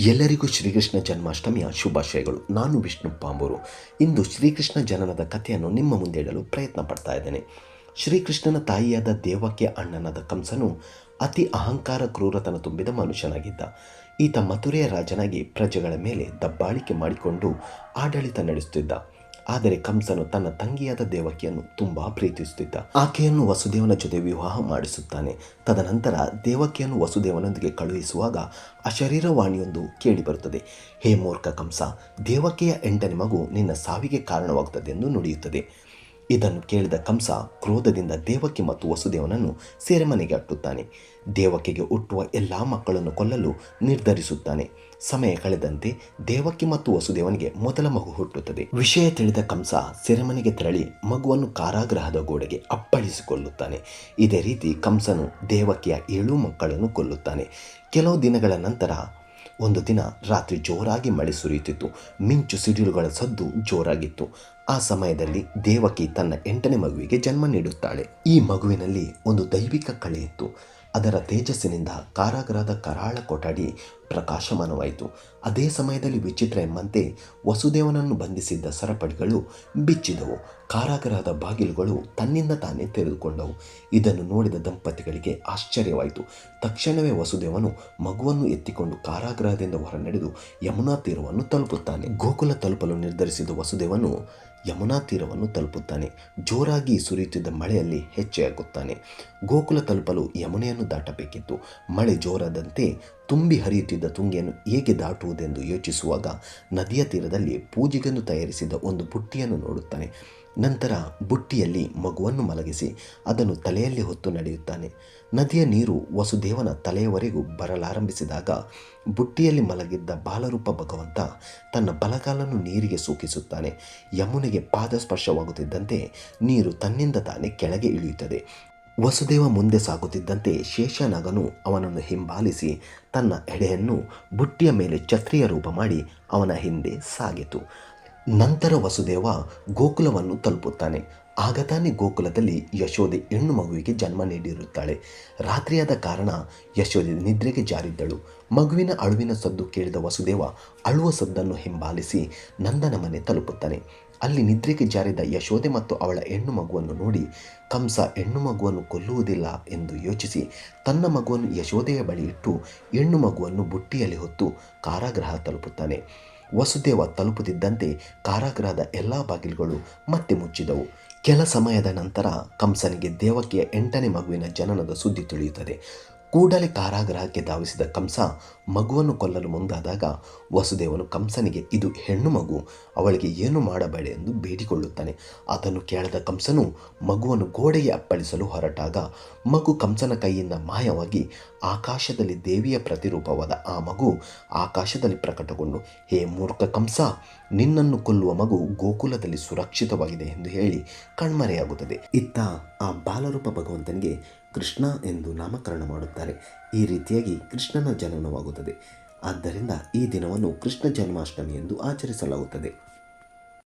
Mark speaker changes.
Speaker 1: ಎಲ್ಲರಿಗೂ ಶ್ರೀಕೃಷ್ಣ ಜನ್ಮಾಷ್ಟಮಿಯ ಶುಭಾಶಯಗಳು. ನಾನು ವಿಷ್ಣು ಪಾಂಬೂರು. ಇಂದು ಶ್ರೀಕೃಷ್ಣ ಜನನದ ಕಥೆಯನ್ನು ನಿಮ್ಮ ಮುಂದೆ ಇಡಲು ಪ್ರಯತ್ನ ಪಡ್ತಾ ಇದ್ದೇನೆ. ಶ್ರೀಕೃಷ್ಣನ ತಾಯಿಯಾದ ದೇವಕ್ಕೆ ಅಣ್ಣನಾದ ಕಂಸನು ಅತಿ ಅಹಂಕಾರ ಕ್ರೂರತನ ತುಂಬಿದ ಮನುಷ್ಯನಾಗಿದ್ದ. ಈತ ಮಥುರೆಯ ರಾಜನಾಗಿ ಪ್ರಜೆಗಳ ಮೇಲೆ ದಬ್ಬಾಳಿಕೆ ಮಾಡಿಕೊಂಡು ಆಡಳಿತ ನಡೆಸುತ್ತಿದ್ದ. ಆದರೆ ಕಂಸನು ತನ್ನ ತಂಗಿಯಾದ ದೇವಕಿಯನ್ನು ತುಂಬಾ ಪ್ರೀತಿಸುತ್ತಿದ್ದ. ಆಕೆಯನ್ನು ವಸುದೇವನ ಜೊತೆ ವಿವಾಹ ಮಾಡಿಸುತ್ತಾನೆ. ತದನಂತರ ದೇವಕಿಯನ್ನು ವಸುದೇವನೊಂದಿಗೆ ಕಳುಹಿಸುವಾಗ ಅಶರೀರವಾಣಿಯೊಂದು ಕೇಳಿಬರುತ್ತದೆ. ಹೇ ಮೂರ್ಖ ಕಂಸ, ದೇವಕಿಯ ಎಂಟನೇ ಮಗು ನಿನ್ನ ಸಾವಿಗೆ ಕಾರಣವಾಗುತ್ತದೆ ಎಂದು ನುಡಿಯುತ್ತದೆ. ಇದನ್ನು ಕೇಳಿದ ಕಂಸ ಕ್ರೋಧದಿಂದ ದೇವಕಿ ಮತ್ತು ವಸುದೇವನನ್ನು ಸೆರೆಮನೆಗೆ ಅಟ್ಟುತ್ತಾನೆ. ದೇವಕಿಗೆ ಹುಟ್ಟುವ ಎಲ್ಲ ಮಕ್ಕಳನ್ನು ಕೊಲ್ಲಲು ನಿರ್ಧರಿಸುತ್ತಾನೆ. ಸಮಯ ಕಳೆದಂತೆ ದೇವಕಿ ಮತ್ತು ವಸುದೇವನಿಗೆ ಮೊದಲ ಮಗು ಹುಟ್ಟುತ್ತದೆ. ವಿಷಯ ತಿಳಿದ ಕಂಸ ಸೆರೆಮನೆಗೆ ತೆರಳಿ ಮಗುವನ್ನು ಕಾರಾಗೃಹದ ಗೋಡೆಗೆ ಅಪ್ಪಳಿಸಿಕೊಳ್ಳುತ್ತಾನೆ. ಇದೇ ರೀತಿ ಕಂಸನು ದೇವಕಿಯ ಏಳು ಮಕ್ಕಳನ್ನು ಕೊಲ್ಲುತ್ತಾನೆ. ಕೆಲವು ದಿನಗಳ ನಂತರ ಒಂದು ದಿನ ರಾತ್ರಿ ಜೋರಾಗಿ ಮಳೆ ಸುರಿಯುತ್ತಿತ್ತು. ಮಿಂಚು ಸಿಡಿಲುಗಳ ಸದ್ದು ಜೋರಾಗಿತ್ತು. ಆ ಸಮಯದಲ್ಲಿ ದೇವಕಿ ತನ್ನ ಎಂಟನೇ ಮಗುವಿಗೆ ಜನ್ಮ ನೀಡುತ್ತಾಳೆ. ಈ ಮಗುವಿನಲ್ಲಿ ಒಂದು ದೈವಿಕ ಕಳೆ ಇತ್ತು. ಅದರ ತೇಜಸ್ಸಿನಿಂದ ಕಾರಾಗೃಹದ ಕರಾಳ ಕೊಠಡಿ ಪ್ರಕಾಶಮಾನವಾಯಿತು. ಅದೇ ಸಮಯದಲ್ಲಿ ವಿಚಿತ್ರ ಎಂಬಂತೆ ವಸುದೇವನನ್ನು ಬಂಧಿಸಿದ್ದ ಸರಪಳಿಗಳು ಬಿಚ್ಚಿದವು. ಕಾರಾಗೃಹದ ಬಾಗಿಲುಗಳು ತನ್ನಿಂದ ತಾನೇ ತೆರೆದುಕೊಂಡವು. ಇದನ್ನು ನೋಡಿದ ದಂಪತಿಗಳಿಗೆ ಆಶ್ಚರ್ಯವಾಯಿತು. ತಕ್ಷಣವೇ ವಸುದೇವನು ಮಗುವನ್ನು ಎತ್ತಿಕೊಂಡು ಕಾರಾಗೃಹದಿಂದ ಹೊರನಡೆದು ಯಮುನಾ ತೀರವನ್ನು ತಲುಪುತ್ತಾನೆ. ಗೋಕುಲ ತಲುಪಲು ನಿರ್ಧರಿಸಿದ ವಸುದೇವನು ಯಮುನಾ ತೀರವನ್ನು ತಲುಪುತ್ತಾನೆ. ಜೋರಾಗಿ ಸುರಿಯುತ್ತಿದ್ದ ಮಳೆಯಲ್ಲಿ ಹೆಚ್ಚೆಯಾಗುತ್ತಾನೆ ಗೋಕುಲ ತಲುಪಲು ಯಮುನೆಯನ್ನು ದಾಟಬೇಕಿತ್ತು. ಮಳೆ ಜೋರಾದಂತೆ ತುಂಬಿ ಹರಿಯುತ್ತಿದ್ದ ತುಂಗೆಯನ್ನು ಹೇಗೆ ದಾಟುವುದೆಂದು ಯೋಚಿಸುವಾಗ ನದಿಯ ತೀರದಲ್ಲಿ ಪೂಜೆಗೆಂದು ತಯಾರಿಸಿದ ಒಂದು ಬುಟ್ಟಿಯನ್ನು ನೋಡುತ್ತಾನೆ. ನಂತರ ಬುಟ್ಟಿಯಲ್ಲಿ ಮಗುವನ್ನು ಮಲಗಿಸಿ ಅದನ್ನು ತಲೆಯಲ್ಲಿ ಹೊತ್ತು ನಡೆಯುತ್ತಾನೆ. ನದಿಯ ನೀರು ವಸುದೇವನ ತಲೆಯವರೆಗೂ ಬರಲಾರಂಭಿಸಿದಾಗ ಬುಟ್ಟಿಯಲ್ಲಿ ಮಲಗಿದ್ದ ಬಾಲರೂಪ ಭಗವಂತ ತನ್ನ ಬಲಗಾಲನ್ನು ನೀರಿಗೆ ಸೂಕಿಸುತ್ತಾನೆ. ಯಮುನೆಗೆ ಪಾದ ಸ್ಪರ್ಶವಾಗುತ್ತಿದ್ದಂತೆ ನೀರು ತನ್ನಿಂದ ತಾನೇ ಕೆಳಗೆ ಇಳಿಯುತ್ತದೆ. ವಸುದೇವ ಮುಂದೆ ಸಾಗುತ್ತಿದ್ದಂತೆ ಶೇಷನಾಗನು ಅವನನ್ನು ಹಿಂಬಾಲಿಸಿ ತನ್ನ ಎಡೆಯನ್ನು ಬುಟ್ಟಿಯ ಮೇಲೆ ಛತ್ರಿಯ ರೂಪ ಮಾಡಿ ಅವನ ಹಿಂದೆ ಸಾಗಿತು. ನಂತರ ವಸುದೇವ ಗೋಕುಲವನ್ನು ತಲುಪುತ್ತಾನೆ. ಆಗ ತಾನೇ ಗೋಕುಲದಲ್ಲಿ ಯಶೋದೆ ಹೆಣ್ಣು ಮಗುವಿಗೆ ಜನ್ಮ ನೀಡಿರುತ್ತಾಳೆ. ರಾತ್ರಿಯಾದ ಕಾರಣ ಯಶೋದೆ ನಿದ್ರೆಗೆ ಜಾರಿದ್ದಳು. ಮಗುವಿನ ಅಳುವಿನ ಸದ್ದು ಕೇಳಿದ ವಸುದೇವ ಅಳುವ ಸದ್ದನ್ನು ಹಿಂಬಾಲಿಸಿ ನಂದನ ಮನೆ ತಲುಪುತ್ತಾನೆ. ಅಲ್ಲಿ ನಿದ್ರೆಗೆ ಜಾರಿದ ಯಶೋದೆ ಮತ್ತು ಅವಳ ಹೆಣ್ಣು ಮಗುವನ್ನು ನೋಡಿ, ಕಂಸ, ಹೆಣ್ಣು ಮಗುವನ್ನು ಕೊಲ್ಲುವುದಿಲ್ಲ ಎಂದು ಯೋಚಿಸಿ ತನ್ನ ಮಗುವನ್ನು ಯಶೋದೆಯ ಬಳಿ ಇಟ್ಟು ಹೆಣ್ಣು ಮಗುವನ್ನು ಬುಟ್ಟಿಯಲ್ಲಿ ಹೊತ್ತು ಕಾರಾಗೃಹ ತಲುಪುತ್ತಾನೆ. ವಸುದೇವ ತಲುಪುತ್ತಿದ್ದಂತೆ ಕಾರಾಗೃಹದ ಎಲ್ಲ ಬಾಗಿಲುಗಳು ಮತ್ತೆ ಮುಚ್ಚಿದವು. ಕೆಲ ಸಮಯದ ನಂತರ ಕಂಸನಿಗೆ ದೇವಕಿಯ ಎಂಟನೇ ಮಗುವಿನ ಜನನದ ಸುದ್ದಿ ತಿಳಿಯುತ್ತದೆ. ಕೂಡಲೇ ಕಾರಾಗೃಹಕ್ಕೆ ಧಾವಿಸಿದ ಕಂಸ ಮಗುವನ್ನು ಕೊಲ್ಲಲು ಮುಂದಾದಾಗ ವಸುದೇವನು ಕಂಸನಿಗೆ, ಇದು ಹೆಣ್ಣು ಮಗು, ಅವಳಿಗೆ ಏನು ಮಾಡಬೇಡ ಎಂದು ಬೇಡಿಕೊಳ್ಳುತ್ತಾನೆ. ಅದನ್ನು ಕೇಳದ ಕಂಸನು ಮಗುವನ್ನು ಗೋಡೆಗೆ ಅಪ್ಪಳಿಸಲು ಹೊರಟಾಗ ಮಗು ಕಂಸನ ಕೈಯಿಂದ ಮಾಯವಾಗಿ ಆಕಾಶದಲ್ಲಿ ದೇವಿಯ ಪ್ರತಿರೂಪವಾದ ಆ ಮಗು ಆಕಾಶದಲ್ಲಿ ಪ್ರಕಟಗೊಂಡು, ಹೇ ಮೂರ್ಖ ಕಂಸ, ನಿನ್ನನ್ನು ಕೊಲ್ಲುವ ಮಗು ಗೋಕುಲದಲ್ಲಿ ಸುರಕ್ಷಿತವಾಗಿದೆ ಎಂದು ಹೇಳಿ ಕಣ್ಮರೆಯಾಗುತ್ತದೆ. ಇತ್ತ ಆ ಬಾಲರೂಪ ಭಗವಂತನಿಗೆ ಕೃಷ್ಣ ಎಂದು ನಾಮಕರಣ ಮಾಡುತ್ತಾರೆ. ಈ ರೀತಿಯಾಗಿ ಕೃಷ್ಣನ ಜನನವಾಗುತ್ತದೆ ಆದ್ದರಿಂದ ಈ ದಿನವನ್ನು ಕೃಷ್ಣ ಜನ್ಮಾಷ್ಟಮಿ ಎಂದು ಆಚರಿಸಲಾಗುತ್ತದೆ.